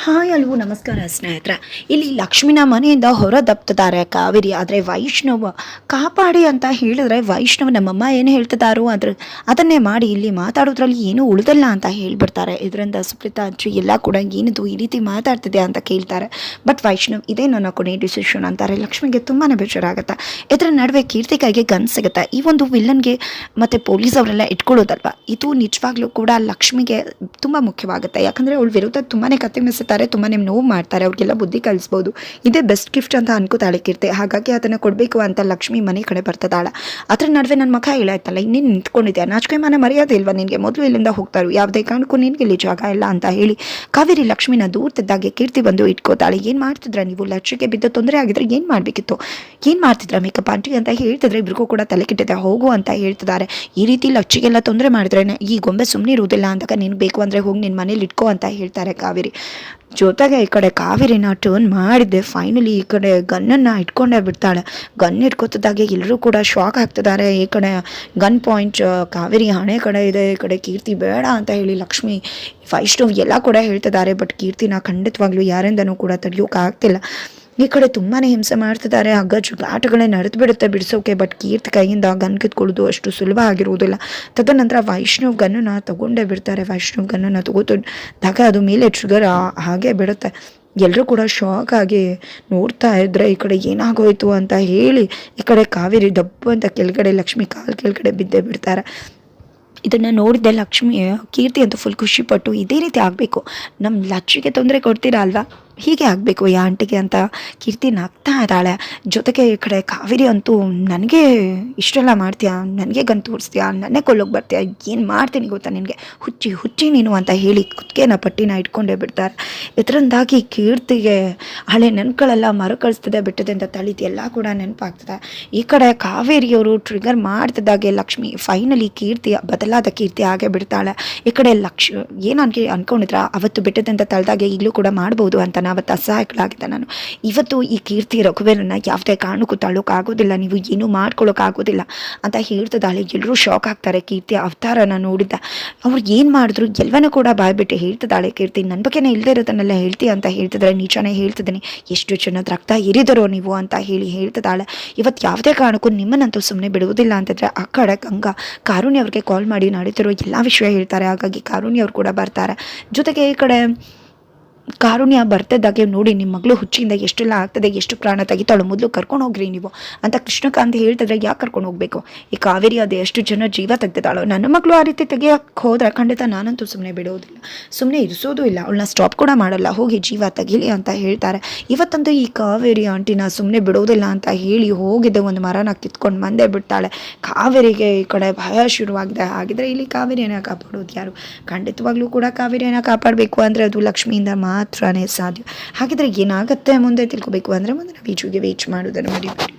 Hi ಅಲ್ವು, ನಮಸ್ಕಾರ ಸ್ನೇಹಿತರೆ. ಇಲ್ಲಿ ಲಕ್ಷ್ಮಿನ ಮನೆಯಿಂದ ಹೊರ ದಪ್ತಿದ್ದಾರೆ ಕಾವೇರಿ. ಆದರೆ ವೈಷ್ಣವ ಕಾಪಾಡಿ ಅಂತ ಹೇಳಿದ್ರೆ ವೈಷ್ಣವ ನಮ್ಮಮ್ಮ ಏನು ಹೇಳ್ತಿದ್ದಾರೋ ಅದ್ರ ಅದನ್ನೇ ಮಾಡಿ ಇಲ್ಲಿ ಮಾತಾಡೋದ್ರಲ್ಲಿ ಏನೂ ಉಳಿದಲ್ಲ ಅಂತ ಹೇಳ್ಬಿಡ್ತಾರೆ. ಇದರಿಂದ ಸುಪ್ರೀತಾ, ಅಜ್ಜಿ ಎಲ್ಲ ಕೂಡ ಏನಿದು ಈ ರೀತಿ ಮಾತಾಡ್ತಿದೆ ಅಂತ ಕೇಳ್ತಾರೆ. ಬಟ್ ವೈಷ್ಣವ್, ಇದೇ ನನ್ನ ಕೊನೆ ಡಿಸಿಷನ್ ಅಂತಾರೆ. ಲಕ್ಷ್ಮಿಗೆ ತುಂಬಾ ಬೇಜಾರಾಗುತ್ತೆ. ಇದರ ನಡುವೆ ಕೀರ್ತಿಕಾಯಿಗೆ ಗನ್ ಸಿಗುತ್ತೆ. ಈ ಒಂದು ವಿಲ್ಲನ್ಗೆ ಮತ್ತು ಪೊಲೀಸ್ ಅವರೆಲ್ಲ ಇಟ್ಕೊಳ್ಳೋದಲ್ವ? ಇದು ನಿಜವಾಗ್ಲೂ ಕೂಡ ಲಕ್ಷ್ಮಿಗೆ ತುಂಬ ಮುಖ್ಯವಾಗುತ್ತೆ. ಯಾಕಂದರೆ ಅವಳು ವಿರುದ್ಧ ತುಂಬಾ ಕತ್ತೆ ಮೆಸುತ್ತಾರೆ ತುಂಬಾ ನೋವು ಮಾಡ್ತಾರೆ, ಅವ್ರಿಗೆಲ್ಲ ಬುದ್ಧಿ ಕಲಿಸ್ಬೋದು. ಇದೇ ಬೆಸ್ಟ್ ಗಿಫ್ಟ್ ಅಂತ ಅನ್ಕೋತಾಳೆ ಕೀರ್ತಿ. ಹಾಗಾಗಿ ಅದನ್ನು ಕೊಡಬೇಕು ಅಂತ ಲಕ್ಷ್ಮಿ ಮನೆ ಕಡೆ ಬರ್ತದಾಳ. ಅದ್ರ ನಡುವೆ ನನ್ನ ಮಗ ಹೇಳಾಯ್ತಲ್ಲ, ಇನ್ನೇನು ನಿಂತ್ಕೊಂಡಿದ್ದೆ ನಾಚಿಕೆ ಮನೆ ಮರ್ಯಾದೆ ಇಲ್ವಾ ನಿನಗೆ? ಮೊದಲು ಇಲ್ಲಿಂದ ಹೋಗ್ತಾರು ಯಾವುದೇ ಕಾರಣಕ್ಕೂ ನಿನಗೆ ಇಲ್ಲಿ ಜಾಗ ಇಲ್ಲ ಅಂತ ಹೇಳಿ ಕಾವೇರಿ ಲಕ್ಷ್ಮಿನ ದೂರತಿದ್ದಾಗೆ ಕೀರ್ತಿ ಬಂದು ಇಟ್ಕೋತಾಳೆ. ಏನು ಮಾಡ್ತಿದ್ರ ನೀವು? ಲಚ್ಚಿಗೆ ಬಿದ್ದ ತೊಂದರೆ ಆಗಿದ್ರೆ ಏನು ಮಾಡಬೇಕಿತ್ತು? ಏನು ಮಾಡ್ತಿದ್ರ ಮೇಕಪ್ ಆಂಟಿ ಅಂತ ಹೇಳ್ತಿದ್ರೆ ಇಬ್ರಿಗೂ ಕೂಡ ತಲೆ ಕೆಟ್ಟಿದೆ. ಹೋಗು ಅಂತ ಹೇಳ್ತಿದ್ದಾರೆ. ಈ ರೀತಿ ಲಕ್ಷಿಗೆಲ್ಲ ತೊಂದರೆ ಮಾಡಿದ್ರೆ ಈ ಗೊಂಬೆ ಸುಮ್ಮನೆ ಇರುವುದಿಲ್ಲ ಅಂದಾಗ ನೀನು ಬೇಕು ಅಂದರೆ ಹೋಗಿ ನಿನ್ನ ಮನೇಲಿ ಇಟ್ಕೋ ಅಂತ ಹೇಳ್ತಾರೆ ಕಾವೇರಿ. ಜೊತೆಗೆ ಈ ಕಡೆ ಕಾವೇರಿನ ಟರ್ನ್ ಮಾಡಿದ್ದೆ. ಫೈನಲಿ ಈ ಕಡೆ ಗನ್ನನ್ನು ಇಟ್ಕೊಂಡೇ ಬಿಡ್ತಾಳೆ. ಗನ್ ಇಟ್ಕೊತಿದ್ದಾಗೆ ಎಲ್ಲರೂ ಕೂಡ ಶಾಕ್ ಆಗ್ತಿದ್ದಾರೆ. ಈ ಕಡೆ ಗನ್ ಪಾಯಿಂಟ್ ಕಾವೇರಿ ಹಣೆ ಕಡೆ ಇದೆ. ಈ ಕಡೆ ಕೀರ್ತಿ ಬೇಡ ಅಂತ ಹೇಳಿ ಲಕ್ಷ್ಮಿ ವೈಷ್ಣವ್ ಎಲ್ಲ ಕೂಡ ಹೇಳ್ತಿದ್ದಾರೆ. ಬಟ್ ಕೀರ್ತಿನ ಖಂಡಿತವಾಗ್ಲೂ ಯಾರಿಂದನೂ ಕೂಡ ತಡೆಯೋಕೆ ಆಗ್ತಿಲ್ಲ ಈ ಕಡೆ ತುಂಬಾ ಹಿಂಸೆ ಮಾಡ್ತಿದ್ದಾರೆ. ಹಗ್ಗ ಜುಗಾಟಗಳೇ ನಡೆದು ಬಿಡುತ್ತೆ ಬಿಡಿಸೋಕೆ ಬಟ್ ಕೀರ್ತಿ ಕೈಯಿಂದ ಗನ್ ಕಿತ್ಕೊಳ್ಳೋದು ಅಷ್ಟು ಸುಲಭ ಆಗಿರುವುದಿಲ್ಲ ತದನಂತರ ವೈಷ್ಣವ್ ಗನ್ನನ್ನು ತಗೊಂಡೇ ಬಿಡ್ತಾರೆ. ವೈಷ್ಣವ್ ಗನ್ನನ್ನು ತಗೋತಾಗ ಅದು ಮೇಲೆ ಟ್ರಿಗರ್ ಹಾಗೆ ಬಿಡುತ್ತೆ. ಎಲ್ಲರೂ ಕೂಡ ಶಾಕ್ ಆಗಿ ನೋಡ್ತಾ ಇದ್ರೆ ಈ ಕಡೆ ಏನಾಗೋಯ್ತು ಅಂತ ಹೇಳಿ ಈ ಕಡೆ ಕಾವೇರಿ ದಬ್ಬು ಅಂತ ಕೆಳಗಡೆ ಲಕ್ಷ್ಮಿ ಕಾಲು ಕೆಳಗಡೆ ಬಿದ್ದೇ ಬಿಡ್ತಾರೆ. ಇದನ್ನು ನೋಡಿದ್ದೆ ಲಕ್ಷ್ಮಿ, ಕೀರ್ತಿ ಅಂತ ಫುಲ್ ಖುಷಿಪಟ್ಟು ಇದೇ ರೀತಿ ಆಗಬೇಕು. ನಮ್ಮ ಲಕ್ಷ್ಮಿಗೆ ತೊಂದರೆ ಕೊಡ್ತೀರಾ ಅಲ್ವಾ? ಹೀಗೆ ಆಗಬೇಕು ಈ ಆಂಟಿಗೆ ಅಂತ ಕೀರ್ತಿ ನಗ್ತಾ ಇದ್ದಾಳೆ. ಜೊತೆಗೆ ಈ ಕಡೆ ಕಾವೇರಿ ಅಂತೂ ನನಗೆ ಇಷ್ಟೆಲ್ಲ ಮಾಡ್ತೀಯಾ? ನನಗೆ ಗನ್ ತೋರಿಸ್ತೀಯಾ ನನ್ನೇ ಕೊಲ್ಲೋಗಿ ಬರ್ತೀಯಾ? ಏನು ಮಾಡ್ತೀನಿ ಗೊತ್ತಾ ನಿನಗೆ? ಹುಚ್ಚಿ ಹುಚ್ಚಿ ನೀನು ಅಂತ ಹೇಳಿ ಕುತ್ತಿಗೆನ ಪಟ್ಟಿನ ಇಟ್ಕೊಂಡೇ ಬಿಡ್ತಾರೆ. ಇದರಿಂದಾಗಿ ಕೀರ್ತಿಗೆ ಹಳೆ ನೆನ್ಕಳೆಲ್ಲ ಮರುಕಳಿಸ್ತದೆ ಬಿಟ್ಟದೆ ಅಂತ ತಳಿತು. ಎಲ್ಲ ಕೂಡ ನೆನಪಾಗ್ತದೆ. ಈ ಕಡೆ ಕಾವೇರಿಯವರು ಟ್ರಿಗರ್ ಮಾಡ್ತಿದ್ದಾಗೆ ಲಕ್ಷ್ಮಿ. ಫೈನಲಿ ಕೀರ್ತಿ ಬದಲಾದ ಕೀರ್ತಿ ಹಾಗೆ ಬಿಡ್ತಾಳೆ. ಈ ಕಡೆ ಲಕ್ಷ, ಏನು ಅನ್ಕೆ, ಅನ್ಕೊಂಡಿದ್ರ? ಅವತ್ತು ಬಿಟ್ಟದಂತ ತಳ್ದಾಗೆ ಈಗಲೂ ಕೂಡ ಮಾಡ್ಬೋದು ಅಂತ ಅವತ್ತು ಅಸಹಾಯಕಳಾಗಿದ್ದೆ ನಾನು. ಇವತ್ತು ಈ ಕೀರ್ತಿ ರಘುವೇರನ್ನು ಯಾವುದೇ ಕಾರಣಕ್ಕೂ ತಳ್ಳೋಕ್ಕಾಗೋದಿಲ್ಲ ನೀವು ಏನೂ ಮಾಡ್ಕೊಳ್ಳೋಕ್ಕಾಗೋದಿಲ್ಲ ಅಂತ ಹೇಳ್ತದಾಳೆ ಎಲ್ಲರೂ ಶಾಕ್ ಆಗ್ತಾರೆ ಕೀರ್ತಿ ಅವತಾರನ ನೋಡಿದ್ದ. ಅವ್ರು ಏನು ಮಾಡಿದ್ರು? ಎಲ್ಲವನ್ನೂ ಕೂಡ ಬಾಯ್ಬಿಟ್ಟು ಹೇಳ್ತದಾಳೆ ಕೀರ್ತಿ. ನನ್ನ ಬಗ್ಗೆನೇ ಇಲ್ಲದೆ ಇರೋದನ್ನೆಲ್ಲ ಹೇಳ್ತಿ ಅಂತ ಹೇಳ್ತಿದ್ರೆ ನಿಜಾನೇ ಹೇಳ್ತಿದ್ದೀನಿ. ಎಷ್ಟು ಜನದ ರಕ್ತ ಇರಿದರೋ ನೀವು ಅಂತ ಹೇಳಿ ಹೇಳ್ತಿದ್ದಾಳೆ. ಇವತ್ತು ಯಾವುದೇ ಕಾರಣಕ್ಕೂ ನಿಮ್ಮನ್ನಂತೂ ಸುಮ್ಮನೆ ಬಿಡುವುದಿಲ್ಲ ಅಂತಂದರೆ ಆ ಕಡೆ ಗಂಗಾ ಕಾರುಣಿ ಅವ್ರಿಗೆ ಕಾಲ್ ಮಾಡಿ ನಡೀತಿರೋ ಎಲ್ಲ ವಿಷಯ ಹೇಳ್ತಾರೆ. ಹಾಗಾಗಿ ಕಾರುಣಿ ಅವ್ರು ಕೂಡ ಬರ್ತಾರೆ. ಜೊತೆಗೆ ಈ ಕಡೆ ಕಾರುಣ್ಯ ಬರ್ತಿದ್ದಾಗೆ ನೋಡಿ ನಿಮ್ಮ ಮಗಳು ಹುಚ್ಚಿಂದ ಎಷ್ಟೆಲ್ಲ ಆಗ್ತದೆ, ಎಷ್ಟು ಪ್ರಾಣ ತೆಗಿತಾಳು ಮೊದಲು ಕರ್ಕೊಂಡು ಹೋಗ್ರಿ ನೀವು ಅಂತ ಕೃಷ್ಣಕಾಂತ್ ಹೇಳ್ತಿದ್ರೆ ಯಾಕೆ ಕರ್ಕೊಂಡು ಹೋಗ್ಬೇಕು? ಈ ಕಾವೇರಿ ಅದು ಎಷ್ಟು ಜನ ಜೀವ ತೆಗ್ದಿದ್ದಾಳೋ? ನನ್ನ ಮಗಳು ಆ ರೀತಿ ತೆಗಿಯೋಕ್ಕೆ ಹೋದ್ರೆ ಖಂಡಿತ ನಾನಂತೂ ಸುಮ್ಮನೆ ಬಿಡೋದಿಲ್ಲ. ಸುಮ್ಮನೆ ಇರಿಸೋದು ಇಲ್ಲ, ಅವಳನ್ನ ಸ್ಟಾಪ್ ಕೂಡ ಮಾಡಲ್ಲ, ಹೋಗಿ ಜೀವ ತೆಗೀಲಿ ಅಂತ ಹೇಳ್ತಾರೆ. ಇವತ್ತಂತೂ ಈ ಕಾವೇರಿ ಆಂಟಿನ ಸುಮ್ಮನೆ ಬಿಡೋದಿಲ್ಲ ಅಂತ ಹೇಳಿ ಹೋಗಿದ್ದೆ ಒಂದು ಮರನ ಕಿತ್ಕೊಂಡು ಮಂದೆ ಬಿಡ್ತಾಳೆ. ಕಾವೇರಿಗೆ ಈ ಕಡೆ ಭಯ ಶುರುವಾಗಿದೆ. ಹಾಗಿದ್ರೆ ಇಲ್ಲಿ ಕಾವೇರಿಯನ್ನ ಕಾಪಾಡೋದು ಯಾರು? ಖಂಡಿತವಾಗ್ಲೂ ಕೂಡ ಕಾವೇರಿಯನ್ನು ಕಾಪಾಡಬೇಕು ಅಂದರೆ ಅದು ಲಕ್ಷ್ಮಿಯಿಂದ ಮಾತ್ರನೇ ಸಾಧ್ಯ. ಹಾಗಿದ್ರೆ ಏನಾಗುತ್ತೆ ಮುಂದೆ ತಿಳ್ಕೊಬೇಕು ಅಂದರೆ ಮುಂದಿನ ವೀಡಿಯೋಗೆ ವೇಚ್ ಮಾಡೋದನ್ನು ಮರಿಬೇಡಿ.